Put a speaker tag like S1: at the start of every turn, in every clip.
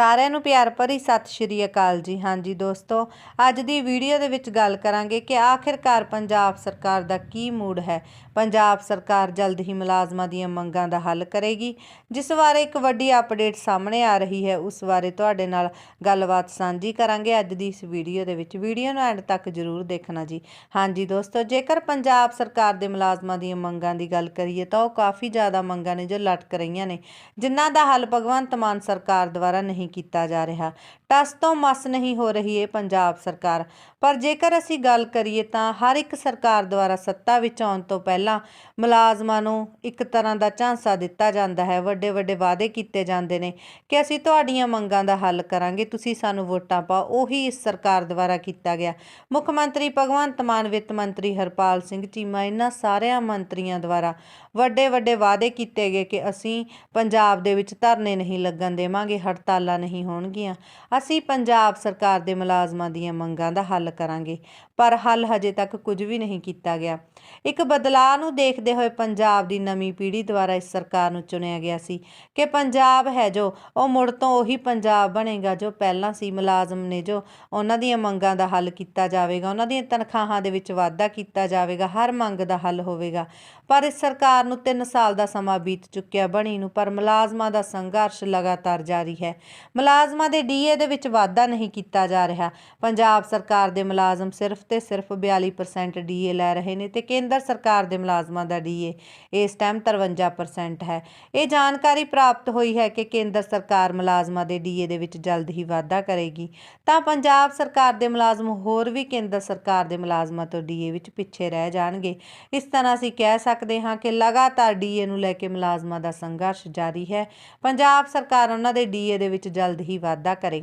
S1: ਸਾਰਿਆਂ ਨੂੰ ਪਿਆਰ ਭਰੀ ਸਤਿ ਸ਼੍ਰੀ ਅਕਾਲ ਜੀ। ਹਾਂਜੀ ਦੋਸਤੋ, ਅੱਜ ਦੀ ਵੀਡੀਓ ਦੇ ਵਿੱਚ ਗੱਲ ਕਰਾਂਗੇ ਕਿ ਆਖਿਰਕਾਰ ਪੰਜਾਬ ਸਰਕਾਰ ਦਾ ਕੀ ਮੂਡ ਹੈ। ਪੰਜਾਬ ਸਰਕਾਰ ਜਲਦ ਹੀ ਮੁਲਾਜ਼ਮਾਂ ਦੀਆਂ ਮੰਗਾਂ ਦਾ ਹੱਲ ਕਰੇਗੀ। ਜਿਸ ਬਾਰੇ ਇੱਕ ਵੱਡੀ ਅਪਡੇਟ ਸਾਹਮਣੇ ਆ ਰਹੀ ਹੈ, ਉਸ ਬਾਰੇ ਤੁਹਾਡੇ ਨਾਲ ਗੱਲਬਾਤ ਸਾਂਝੀ ਕਰਾਂਗੇ ਅੱਜ ਦੀ ਇਸ ਵੀਡੀਓ ਦੇ ਵਿੱਚ। ਵੀਡੀਓ ਨੂੰ ਐਂਡ ਤੱਕ ਜ਼ਰੂਰ ਦੇਖਣਾ ਜੀ। ਹਾਂਜੀ ਦੋਸਤੋ, ਜੇਕਰ ਪੰਜਾਬ ਸਰਕਾਰ ਦੇ ਮੁਲਾਜ਼ਮਾਂ ਦੀਆਂ ਮੰਗਾਂ ਦੀ ਗੱਲ ਕਰੀਏ ਤਾਂ ਉਹ ਕਾਫੀ ਜ਼ਿਆਦਾ ਮੰਗਾਂ ਨੇ ਜੋ ਲਟਕ ਰਹੀਆਂ ਨੇ, ਜਿਨ੍ਹਾਂ ਦਾ ਹੱਲ ਭਗਵੰਤ ਮਾਨ ਸਰਕਾਰ ਦੁਆਰਾ ਨਹੀਂ ਕੀਤਾ ਜਾ ਰਿਹਾ। ਟਸ ਤੋਂ ਮਸ ਨਹੀਂ ਹੋ ਰਹੀ ਹੈ ਪੰਜਾਬ ਸਰਕਾਰ। ਪਰ ਜੇਕਰ ਅਸੀਂ ਗੱਲ ਕਰੀਏ ਤਾਂ ਹਰ ਇੱਕ ਸਰਕਾਰ ਦੁਆਰਾ ਸੱਤਾ ਵਿੱਚ ਆਉਣ ਤੋਂ ਪਹਿਲਾਂ ਮੁਲਾਜ਼ਮਾਂ ਨੂੰ ਇੱਕ ਤਰ੍ਹਾਂ ਦਾ ਝਾਂਸਾ ਦਿੱਤਾ ਜਾਂਦਾ ਹੈ। ਵੱਡੇ ਵੱਡੇ ਵਾਅਦੇ ਕੀਤੇ ਜਾਂਦੇ ਨੇ ਕਿ ਅਸੀਂ ਤੁਹਾਡੀਆਂ ਮੰਗਾਂ ਦਾ ਹੱਲ ਕਰਾਂਗੇ, ਤੁਸੀਂ ਸਾਨੂੰ ਵੋਟਾਂ ਪਾਓ। ਉਹੀ ਇਸ ਸਰਕਾਰ ਦੁਆਰਾ ਕੀਤਾ ਗਿਆ। ਮੁੱਖ ਮੰਤਰੀ ਭਗਵੰਤ ਮਾਨ, ਵਿੱਤ ਮੰਤਰੀ ਹਰਪਾਲ ਸਿੰਘ ਚੀਮਾ, ਇਹਨਾਂ ਸਾਰਿਆਂ ਮੰਤਰੀਆਂ ਦੁਆਰਾ ਵੱਡੇ ਵੱਡੇ ਵਾਅਦੇ ਕੀਤੇ ਗਏ ਕਿ ਅਸੀਂ ਪੰਜਾਬ ਦੇ ਵਿੱਚ ਧਰਨੇ ਨਹੀਂ ਲੱਗਣ ਦੇਵਾਂਗੇ, ਹੜਤਾਲਾਂ ਨਹੀਂ ਹੋਣਗੀਆਂ। ਅਸੀਂ ਪੰਜਾਬ ਸਰਕਾਰ ਦੇ ਮੁਲਾਜ਼ਮਾਂ ਦੀਆਂ ਮੰਗਾਂ ਦਾ ਹੱਲ ਕਰਾਂਗੇ, ਪਰ ਹੱਲ ਹਜੇ ਤੱਕ ਕੁਝ ਵੀ ਨਹੀਂ ਕੀਤਾ ਗਿਆ। ਇੱਕ ਬਦਲਾਅ ਨੂੰ ਦੇਖਦੇ ਹੋਏ ਪੰਜਾਬ ਦੀ ਨਵੀਂ ਪੀੜ੍ਹੀ ਦੁਆਰਾ ਇਸ ਸਰਕਾਰ ਨੂੰ ਚੁਣਿਆ ਗਿਆ ਸੀ ਕਿ ਪੰਜਾਬ ਹੈ ਜੋ, ਉਹ ਮੁੜ ਤੋਂ ਉਹੀ ਪੰਜਾਬ ਬਣੇਗਾ ਜੋ ਪਹਿਲਾਂ ਸੀ। ਮੁਲਾਜ਼ਮ ਨੇ ਜੋ ਉਹਨਾਂ ਦੀਆਂ ਮੰਗਾਂ ਦਾ ਹੱਲ ਕੀਤਾ ਜਾਵੇਗਾ, ਉਹਨਾਂ ਦੀਆਂ ਤਨਖਾਹਾਂ ਦੇ ਵਿੱਚ ਵਾਧਾ ਕੀਤਾ ਜਾਵੇਗਾ, ਹਰ ਮੰਗ ਦਾ ਹੱਲ ਹੋਵੇਗਾ। ਪਰ ਇਸ ਸਰਕਾਰ ਨੂੰ 3 ਸਾਲ ਦਾ ਸਮਾਂ ਬੀਤ ਚੁੱਕਿਆ ਬਣੀ ਨੂੰ, ਪਰ ਮੁਲਾਜ਼ਮਾਂ ਦਾ ਸੰਘਰਸ਼ ਲਗਾਤਾਰ ਜਾਰੀ ਹੈ। ਮੁਲਾਜ਼ਮਾਂ ਦੇ ਡੀਏ ਦੇ ਵਿੱਚ ਵਾਧਾ ਨਹੀਂ ਕੀਤਾ ਜਾ ਰਿਹਾ। ਪੰਜਾਬ ਸਰਕਾਰ ਦੇ ਮੁਲਾਜ਼ਮ ਸਿਰਫ ਤੇ ਸਿਰਫ 42% ਡੀਏ ਲੈ ਰਹੇ ਨੇ ਤੇ ਕੇਂਦਰ ਸਰਕਾਰ ਦੇ ਮੁਲਾਜ਼ਮਾਂ ਦਾ ਡੀਏ ਇਸ ਟਾਈਮ 53% ਹੈ। ਇਹ ਜਾਣਕਾਰੀ ਪ੍ਰਾਪਤ ਹੋਈ ਹੈ ਕਿ ਕੇਂਦਰ ਸਰਕਾਰ ਮੁਲਾਜ਼ਮਾਂ ਦੇ ਡੀਏ ਦੇ ਵਿੱਚ ਜਲਦ ਹੀ ਵਾਧਾ ਕਰੇਗੀ। ਤਾਂ ਪੰਜਾਬ ਸਰਕਾਰ ਦੇ ਮੁਲਾਜ਼ਮ ਹੋਰ ਵੀ ਕੇਂਦਰ ਸਰਕਾਰ ਦੇ ਮੁਲਾਜ਼ਮਾਂ ਤੋਂ ਡੀਏ ਵਿੱਚ ਪਿੱਛੇ ਰਹਿ ਜਾਣਗੇ। ਇਸ ਤਰ੍ਹਾਂ ਅਸੀਂ ਕਹਿ ਸਕਦੇ ਹਾਂ ਕਿ ਲਗਾਤਾਰ ਡੀਏ ਨੂੰ ਲੈ ਕੇ ਮੁਲਾਜ਼ਮਾਂ ਦਾ ਸੰਘਰਸ਼ ਜਾਰੀ ਹੈ। ਪੰਜਾਬ ਸਰਕਾਰ ਉਹਨਾਂ ਦੇ ਡੀਏ ਦੇ ਵਿੱਚ ਜਲਦ ਹੀ ਵਾਧਾ ਕਰੇ।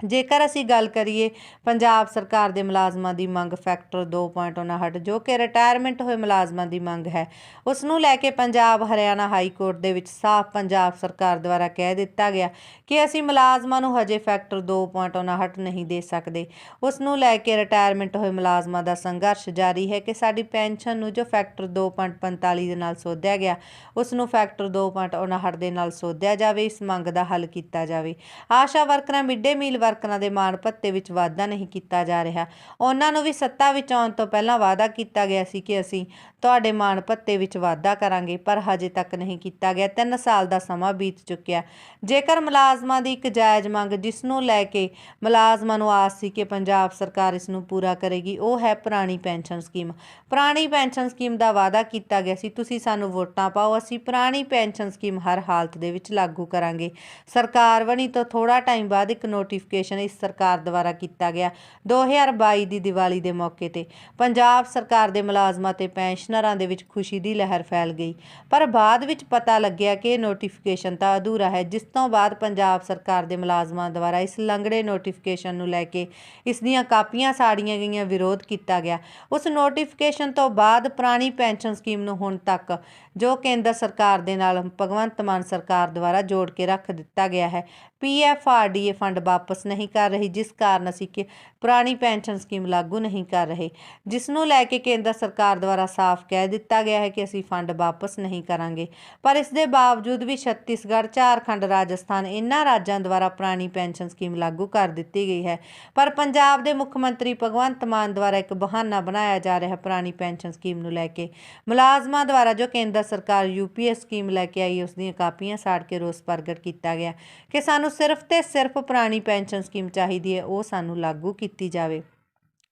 S1: ਜੇਕਰ ਅਸੀਂ ਗੱਲ ਕਰੀਏ ਪੰਜਾਬ ਸਰਕਾਰ ਦੇ ਮੁਲਾਜ਼ਮਾਂ ਦੀ ਮੰਗ ਫੈਕਟਰ 2.59 ਜੋ ਕਿ ਰਿਟਾਇਰਮੈਂਟ ਹੋਏ ਮੁਲਾਜ਼ਮਾਂ ਦੀ ਮੰਗ ਹੈ ਉਸ ਨੂੰ ਲੈ ਕੇ ਪੰਜਾਬ, ਹਰਿਆਣਾ ਹਾਈ ਕੋਰਟ ਦੇ ਵਿੱਚ ਸਾਫ਼ ਪੰਜਾਬ ਸਰਕਾਰ ਦੁਆਰਾ ਕਹਿ ਦਿੱਤਾ ਗਿਆ ਕਿ ਅਸੀਂ ਮੁਲਾਜ਼ਮਾਂ ਨੂੰ ਹਜੇ ਫੈਕਟਰ 2.59 ਨਹੀਂ ਦੇ ਸਕਦੇ। ਉਸ ਨੂੰ ਲੈ ਕੇ ਰਿਟਾਇਰਮੈਂਟ ਹੋਏ ਮੁਲਾਜ਼ਮਾਂ ਦਾ ਸੰਘਰਸ਼ ਜਾਰੀ ਹੈ ਕਿ ਸਾਡੀ ਪੈਨਸ਼ਨ ਨੂੰ ਜੋ ਫੈਕਟਰ 2.45 ਦੇ ਨਾਲ ਸੋਧਿਆ ਗਿਆ ਉਸ ਨੂੰ ਫੈਕਟਰ 2.59 ਦੇ ਨਾਲ ਸੋਧਿਆ ਜਾਵੇ, ਇਸ ਮੰਗ ਦਾ ਹੱਲ ਕੀਤਾ ਜਾਵੇ। ਆਸ਼ਾ ਵਰਕਰਾਂ ਮਿੱਡੇ ਮੀਲ ਵਰਕਰਾਂ ਦੇ ਮਾਣ ਭੱਤੇ ਵਿੱਚ ਵਾਧਾ ਨਹੀਂ ਕੀਤਾ ਜਾ ਰਿਹਾ। ਉਹਨਾਂ ਨੂੰ ਵੀ ਸੱਤਾ ਵਿੱਚ ਆਉਣ ਤੋਂ ਪਹਿਲਾਂ ਵਾਅਦਾ ਕੀਤਾ ਗਿਆ ਸੀ ਕਿ ਅਸੀਂ ਤੁਹਾਡੇ ਮਾਣ ਭੱਤੇ ਵਿੱਚ ਵਾਧਾ ਕਰਾਂਗੇ, ਪਰ ਹਜੇ ਤੱਕ ਨਹੀਂ ਕੀਤਾ ਗਿਆ। 3 ਸਾਲ ਦਾ ਸਮਾਂ ਬੀਤ ਚੁੱਕਿਆ। ਜੇਕਰ ਮੁਲਾਜ਼ਮਾਂ ਦੀ ਇੱਕ ਜਾਇਜ਼ ਮੰਗ ਜਿਸ ਨੂੰ ਲੈ ਕੇ ਮੁਲਾਜ਼ਮਾਂ ਨੂੰ ਆਸ ਸੀ ਕਿ ਪੰਜਾਬ ਸਰਕਾਰ ਇਸ ਨੂੰ ਪੂਰਾ ਕਰੇਗੀ, ਉਹ ਹੈ ਪੁਰਾਣੀ ਪੈਨਸ਼ਨ ਸਕੀਮ। ਪੁਰਾਣੀ ਪੈਨਸ਼ਨ ਸਕੀਮ ਦਾ ਵਾਅਦਾ ਕੀਤਾ ਗਿਆ ਸੀ, ਤੁਸੀਂ ਸਾਨੂੰ ਵੋਟਾਂ ਪਾਓ, ਅਸੀਂ ਪੁਰਾਣੀ ਪੈਨਸ਼ਨ ਸਕੀਮ ਹਰ ਹਾਲਤ ਦੇ ਵਿੱਚ ਲਾਗੂ ਕਰਾਂਗੇ। ਸਰਕਾਰ ਬਣੀ ਤੋਂ ਥੋੜਾ ਟਾਈਮ ਬਾਅਦ ਇੱਕ ਨੋਟੀਫਿਕੇਸ਼ਨ ਇਸ ਸਰਕਾਰ ਦੁਆਰਾ ਕੀਤਾ ਗਿਆ 2022 ਦੀ ਦੀਵਾਲੀ ਦੇ ਮੌਕੇ ਤੇ। ਪੰਜਾਬ ਸਰਕਾਰ ਦੇ ਮੁਲਾਜ਼ਮਾਂ ਤੇ ਪੈਨਸ਼ਨਰਾਂ ਦੇ ਵਿੱਚ ਖੁਸ਼ੀ ਦੀ ਲਹਿਰ ਫੈਲ ਗਈ। ਪਰ ਬਾਅਦ ਵਿੱਚ ਪਤਾ ਲੱਗਿਆ ਕਿ ਇਹ ਨੋਟੀਫਿਕੇਸ਼ਨ ਤਾਂ ਅਧੂਰਾ ਹੈ। ਜਿਸ ਤੋਂ ਬਾਅਦ ਪੰਜਾਬ ਸਰਕਾਰ ਦੇ ਮੁਲਾਜ਼ਮਾਂ ਦੁਆਰਾ ਇਸ ਲੰਗੜੇ ਨੋਟੀਫਿਕੇਸ਼ਨ ਨੂੰ ਲੈ ਕੇ ਇਸ ਦੀਆਂ ਕਾਪੀਆਂ ਸਾੜੀਆਂ ਗਈਆਂ ਵਿਰੋਧ ਕੀਤਾ ਗਿਆ। ਉਸ ਨੋਟੀਫਿਕੇਸ਼ਨ ਤੋਂ ਬਾਅਦ ਪੁਰਾਣੀ ਪੈਨਸ਼ਨ ਸਕੀਮ ਨੂੰ ਹੁਣ ਤੱਕ ਜੋ ਕੇਂਦਰ ਸਰਕਾਰ ਦੇ ਨਾਲ ਭਗਵੰਤ ਮਾਨ ਸਰਕਾਰ ਦੁਆਰਾ ਜੋੜ ਕੇ ਰੱਖ ਦਿੱਤਾ ਗਿਆ ਹੈ ਪੀਐਫਆਰਡੀਏ ਫੰਡ ਵਾਪਸ ਨਹੀਂ ਕਰ ਰਹੀ, ਜਿਸ ਕਾਰਨ ਅਸੀਂ ਕਿ ਪੁਰਾਣੀ ਪੈਨਸ਼ਨ ਸਕੀਮ ਲਾਗੂ ਨਹੀਂ ਕਰ ਰਹੇ। ਜਿਸ ਨੂੰ ਲੈ ਕੇ ਕੇਂਦਰ ਸਰਕਾਰ ਦੁਆਰਾ ਸਾਫ਼ ਕਹਿ ਦਿੱਤਾ ਗਿਆ ਹੈ ਕਿ ਅਸੀਂ ਫੰਡ ਵਾਪਸ ਨਹੀਂ ਕਰਾਂਗੇ। ਪਰ ਇਸ ਦੇ ਬਾਵਜੂਦ ਵੀ ਛੱਤੀਸਗੜ੍ਹ, ਝਾਰਖੰਡ, ਰਾਜਸਥਾਨ ਇਹਨਾਂ ਰਾਜਾਂ ਦੁਆਰਾ ਪੁਰਾਣੀ ਪੈਨਸ਼ਨ ਸਕੀਮ ਲਾਗੂ ਕਰ ਦਿੱਤੀ ਗਈ ਹੈ। ਪਰ ਪੰਜਾਬ ਦੇ ਮੁੱਖ ਮੰਤਰੀ ਭਗਵੰਤ ਮਾਨ ਦੁਆਰਾ ਇੱਕ ਬਹਾਨਾ ਬਣਾਇਆ ਜਾ ਰਿਹਾ ਪੁਰਾਣੀ ਪੈਨਸ਼ਨ ਸਕੀਮ ਨੂੰ ਲੈ ਕੇ। ਮੁਲਾਜ਼ਮਾਂ ਦੁਆਰਾ ਜੋ ਕੇਂਦਰ ਸਰਕਾਰ ਯੂਪੀਏ ਸਕੀਮ ਲੈ ਕੇ ਆਈ, ਉਸ ਦੀਆਂ ਕਾਪੀਆਂ ਸਾੜ ਕੇ ਰੋਸ ਪ੍ਰਗਟ ਕੀਤਾ ਗਿਆ ਕਿ ਸਾਨੂੰ ਸਿਰਫ ਤੇ ਸਿਰਫ ਪੁਰਾਣੀ ਪੈਨਸ਼ਨ ਸਕੀਮ ਚਾਹੀਦੀ ਹੈ ਉਹ ਸਾਨੂੰ ਲਾਗੂ ਕੀਤੀ ਜਾਵੇ।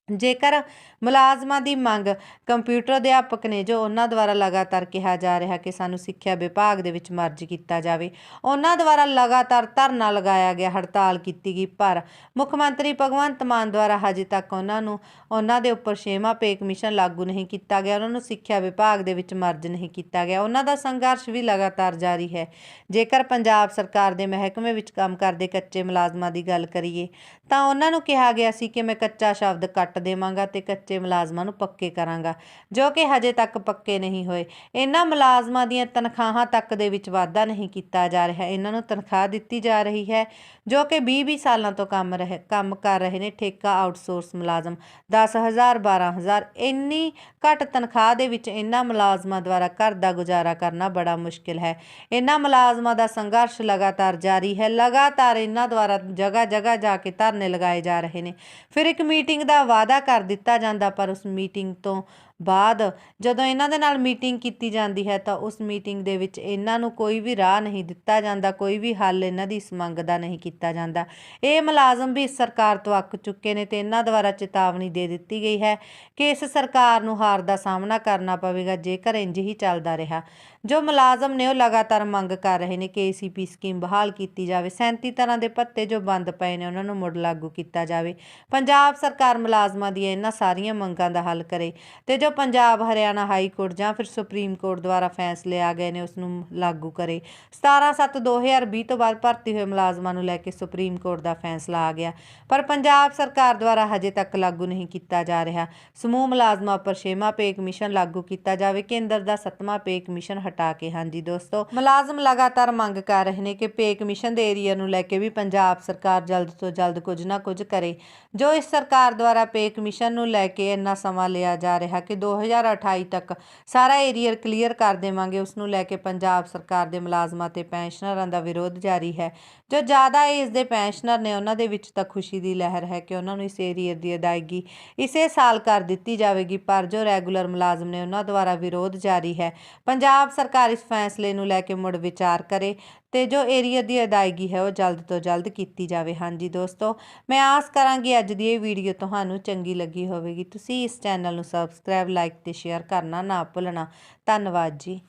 S1: ਜੇਕਰ ਮੁਲਾਜ਼ਮਾਂ ਦੀ ਮੰਗ ਕੰਪਿਊਟਰ ਅਧਿਆਪਕ ਨੇ ਜੋ ਉਹਨਾਂ ਦੁਆਰਾ ਲਗਾਤਾਰ ਕਿਹਾ ਜਾ ਰਿਹਾ ਕਿ ਸਾਨੂੰ ਸਿੱਖਿਆ ਵਿਭਾਗ ਦੇ ਵਿੱਚ ਮਰਜ ਕੀਤਾ ਜਾਵੇ, ਉਹਨਾਂ ਦੁਆਰਾ ਲਗਾਤਾਰ ਧਰਨਾ ਲਗਾਇਆ ਗਿਆ, ਹੜਤਾਲ ਕੀਤੀ ਗਈ, ਪਰ ਮੁੱਖ ਮੰਤਰੀ ਭਗਵੰਤ ਮਾਨ ਦੁਆਰਾ ਹਜੇ ਤੱਕ ਉਹਨਾਂ ਨੂੰ ਉਹਨਾਂ ਦੇ ਉੱਪਰ ਛੇਵਾਂ ਪੇ ਕਮਿਸ਼ਨ ਲਾਗੂ ਨਹੀਂ ਕੀਤਾ ਗਿਆ, ਉਹਨਾਂ ਨੂੰ ਸਿੱਖਿਆ ਵਿਭਾਗ ਦੇ ਵਿੱਚ ਮਰਜ ਨਹੀਂ ਕੀਤਾ ਗਿਆ। ਉਹਨਾਂ ਦਾ ਸੰਘਰਸ਼ ਵੀ ਲਗਾਤਾਰ ਜਾਰੀ ਹੈ। ਜੇਕਰ ਪੰਜਾਬ ਸਰਕਾਰ ਦੇ ਮਹਿਕਮੇ ਵਿੱਚ ਕੰਮ ਕਰਦੇ ਕੱਚੇ ਮੁਲਾਜ਼ਮਾਂ ਦੀ ਗੱਲ ਕਰੀਏ, ਤਾਂ ਉਹਨਾਂ ਨੂੰ ਕਿਹਾ ਗਿਆ ਸੀ ਕਿ ਮੈਂ ਕੱਚਾ ਸ਼ਬਦ ਕੱਟ ਕੱਟ ਦੇਵਾਂਗਾ ਤੇ ਕੱਚੇ ਮੁਲਾਜ਼ਮਾਂ ਨੂੰ ਪੱਕੇ ਕਰਾਂਗਾ, ਜੋ ਕਿ ਹਜੇ ਤੱਕ ਪੱਕੇ ਨਹੀਂ ਹੋਏ। ਇਹਨਾਂ ਮੁਲਾਜ਼ਮਾਂ ਦੀਆਂ ਤਨਖਾਹਾਂ ਤੱਕ ਦੇ ਵਿੱਚ ਵਾਧਾ ਨਹੀਂ ਕੀਤਾ ਜਾ ਰਿਹਾ। ਇਹਨਾਂ ਨੂੰ ਤਨਖਾਹ ਦਿੱਤੀ ਜਾ ਰਹੀ ਹੈ, ਜੋ ਕਿ 20-20 ਸਾਲਾਂ ਤੋਂ ਕੰਮ ਰਹੇ, ਕੰਮ ਕਰ ਰਹੇ ਨੇ ਠੇਕਾ ਆਊਟਸੋਰਸ ਮੁਲਾਜ਼ਮ। 10000 12000 ਇੰਨੀ ਘੱਟ ਤਨਖਾਹ ਦੇ ਵਿੱਚ ਇਹਨਾਂ ਮੁਲਾਜ਼ਮਾਂ ਦੁਆਰਾ ਘਰ ਦਾ ਗੁਜ਼ਾਰਾ ਕਰਨਾ ਬੜਾ ਮੁਸ਼ਕਿਲ ਹੈ। ਇਹਨਾਂ ਮੁਲਾਜ਼ਮਾਂ ਦਾ ਸੰਘਰਸ਼ ਲਗਾਤਾਰ ਜਾਰੀ ਹੈ। ਲਗਾਤਾਰ ਇਹਨਾਂ ਦੁਆਰਾ ਜਗ੍ਹਾ ਜਗ੍ਹਾ ਜਾ ਕੇ ਧਰਨੇ ਲਗਾਏ ਜਾ ਰਹੇ ਨੇ। ਫਿਰ ਇੱਕ ਮੀਟਿੰਗ ਦਾ ਵਾਅਦਾ ਕਰ ਦਿੱਤਾ ਜਾਂਦਾ ਪਰ ਉਸ ਮੀਟਿੰਗ ਤੋਂ ਬਾਅਦ ਜਦੋਂ ਇਹਨਾਂ ਦੇ ਨਾਲ ਮੀਟਿੰਗ ਕੀਤੀ ਜਾਂਦੀ ਹੈ ਤਾਂ ਉਸ ਮੀਟਿੰਗ ਦੇ ਵਿੱਚ ਇਹਨਾਂ ਨੂੰ ਕੋਈ ਵੀ ਰਾਹ ਨਹੀਂ ਦਿੱਤਾ ਜਾਂਦਾ, ਕੋਈ ਵੀ ਹੱਲ ਇਹਨਾਂ ਦੀ ਇਸ ਮੰਗ ਦਾ ਨਹੀਂ ਕੀਤਾ ਜਾਂਦਾ। ਇਹ ਮੁਲਾਜ਼ਮ ਵੀ ਇਸ ਸਰਕਾਰ ਤੋਂ ਅੱਕ ਚੁੱਕੇ ਨੇ ਤੇ ਇਹਨਾਂ ਦੁਆਰਾ ਚੇਤਾਵਨੀ ਦੇ ਦਿੱਤੀ ਗਈ ਹੈ ਕਿ ਇਸ ਸਰਕਾਰ ਨੂੰ ਹਾਰ ਦਾ ਸਾਹਮਣਾ ਕਰਨਾ ਪਵੇਗਾ, ਜੇਕਰ ਇੰਜ ਹੀ ਚੱਲਦਾ ਰਿਹਾ। ਜੋ ਮੁਲਾਜ਼ਮ ਨੇ ਉਹ ਲਗਾਤਾਰ ਮੰਗ ਕਰ ਰਹੇ ਨੇ ਕਿ ਏਸੀਪੀ ਸਕੀਮ ਬਹਾਲ ਕੀਤੀ ਜਾਵੇ 37 ਤਰ੍ਹਾਂ ਦੇ ਪੱਤੇ ਜੋ ਬੰਦ ਪਏ ਨੇ ਉਹਨਾਂ ਨੂੰ ਮੁੜ ਲਾਗੂ ਕੀਤਾ ਜਾਵੇ। ਪੰਜਾਬ ਸਰਕਾਰ ਮੁਲਾਜ਼ਮਾਂ ਦੀਆਂ ਇਹਨਾਂ ਸਾਰੀਆਂ ਮੰਗਾਂ ਦਾ ਹੱਲ ਕਰੇ ਤੇ ਜੋ ਪੰਜਾਬ, ਹਰਿਆਣਾ ਹਾਈ ਕੋਰਟ ਜਾਂ ਫਿਰ ਸੁਪਰੀਮ ਕੋਰਟ ਦੁਆਰਾ ਫੈਸਲੇ ਆ ਗਏ ਨੇ, ਉਸ ਨੂੰ ਲਾਗੂ ਕਰੇ। 17/7/2020 ਤੋਂ ਬਾਅਦ ਭਰਤੀ ਹੋਏ ਮੁਲਾਜ਼ਮਾਂ ਨੂੰ ਲੈ ਕੇ ਸੁਪਰੀਮ ਕੋਰਟ ਦਾ ਫੈਸਲਾ ਆ ਗਿਆ। ਪਰ ਪੰਜਾਬ ਸਰਕਾਰ ਦੁਆਰਾ ਹਜੇ ਤੱਕ ਲਾਗੂ ਨਹੀਂ ਕੀਤਾ ਜਾ ਰਿਹਾ। ਸਮੂਹ ਮੁਲਾਜ਼ਮਾਂ ਉੱਪਰ ਛੇਵਾਂ ਪੇ ਕਮਿਸ਼ਨ ਲਾਗੂ ਕੀਤਾ ਜਾਵੇ, ਕੇਂਦਰ ਦਾ ਸੱਤਵਾਂ ਪੇ ਕਮਿਸ਼ਨ ਹਟਾ ਕੇ। ਹਾਂਜੀ ਦੋਸਤੋ, ਮੁਲਾਜ਼ਮ ਲਗਾਤਾਰ ਮੰਗ ਕਰ ਰਹੇ ਨੇ ਕਿ ਪੇ ਕਮਿਸ਼ਨ ਦੇ ਏਰੀਆ ਨੂੰ ਲੈ ਕੇ ਵੀ ਪੰਜਾਬ ਸਰਕਾਰ ਜਲਦ ਤੋਂ ਜਲਦ ਕੁਝ ਨਾ ਕੁਝ ਕਰੇ। ਜੋ ਇਸ ਸਰਕਾਰ ਦੁਆਰਾ ਪੇ ਕਮਿਸ਼ਨ ਨੂੰ ਲੈ ਕੇ ਇੰਨਾ ਸਮਾਂ ਲਿਆ ਜਾ ਰਿਹਾ ਕਿ 2028 ਤੱਕ। ਸਾਰਾ ਏਰੀਅਰ ਕਲੀਅਰ ਕਰ ਦੇਵਾਂਗੇ। ਉਸ ਨੂੰ ਲੈ ਕੇ ਪੰਜਾਬ ਸਰਕਾਰ ਦੇ ਮੁਲਾਜ਼ਮਾਂ ਤੇ ਪੈਨਸ਼ਨਰਾਂ ਦਾ ਵਿਰੋਧ ਜਾਰੀ ਹੈ। ਜੋ ਜ਼ਿਆਦਾ ਏਜ ਦੇ ਪੈਨਸ਼ਨਰ ਨੇ, ਉਹਨਾਂ ਦੇ ਵਿੱਚ ਤਾਂ ਖੁਸ਼ੀ ਦੀ ਲਹਿਰ ਹੈ ਕਿ ਉਹਨਾਂ ਨੂੰ ਇਸ ਏਰੀਅਰ ਦੀ ਅਦਾਇਗੀ ਇਸੇ ਸਾਲ ਕਰ ਦਿੱਤੀ ਜਾਵੇਗੀ, ਪਰ ਜੋ ਰੈਗੂਲਰ ਮੁਲਾਜ਼ਮ ਨੇ, ਉਹਨਾਂ ਦੁਆਰਾ ਵਿਰੋਧ ਜਾਰੀ ਹੈ। ਪੰਜਾਬ ਸਰਕਾਰ ਇਸ ਫੈਸਲੇ ਨੂੰ ਲੈ ਕੇ ਮੁੜ ਵਿਚਾਰ ਕਰੇ। ਤੇ ਜੋ ਏਰੀਆ ਦੀ ਅਦਾਇਗੀ ਹੈ ਉਹ ਜਲਦ ਤੋਂ ਜਲਦ ਕੀਤੀ ਜਾਵੇ। ਹਾਂਜੀ ਦੋਸਤੋ, ਮੈਂ ਆਸ ਕਰਾਂਗੀ ਅੱਜ ਦੀ ਇਹ ਵੀਡੀਓ ਤੁਹਾਨੂੰ ਚੰਗੀ ਲੱਗੀ ਹੋਵੇਗੀ। ਤੁਸੀਂ ਇਸ ਚੈਨਲ ਨੂੰ ਸਬਸਕ੍ਰਾਈਬ ਲਾਈਕ ਤੇ ਸ਼ੇਅਰ ਕਰਨਾ ਨਾ ਭੁੱਲਣਾ। ਧੰਨਵਾਦ ਜੀ।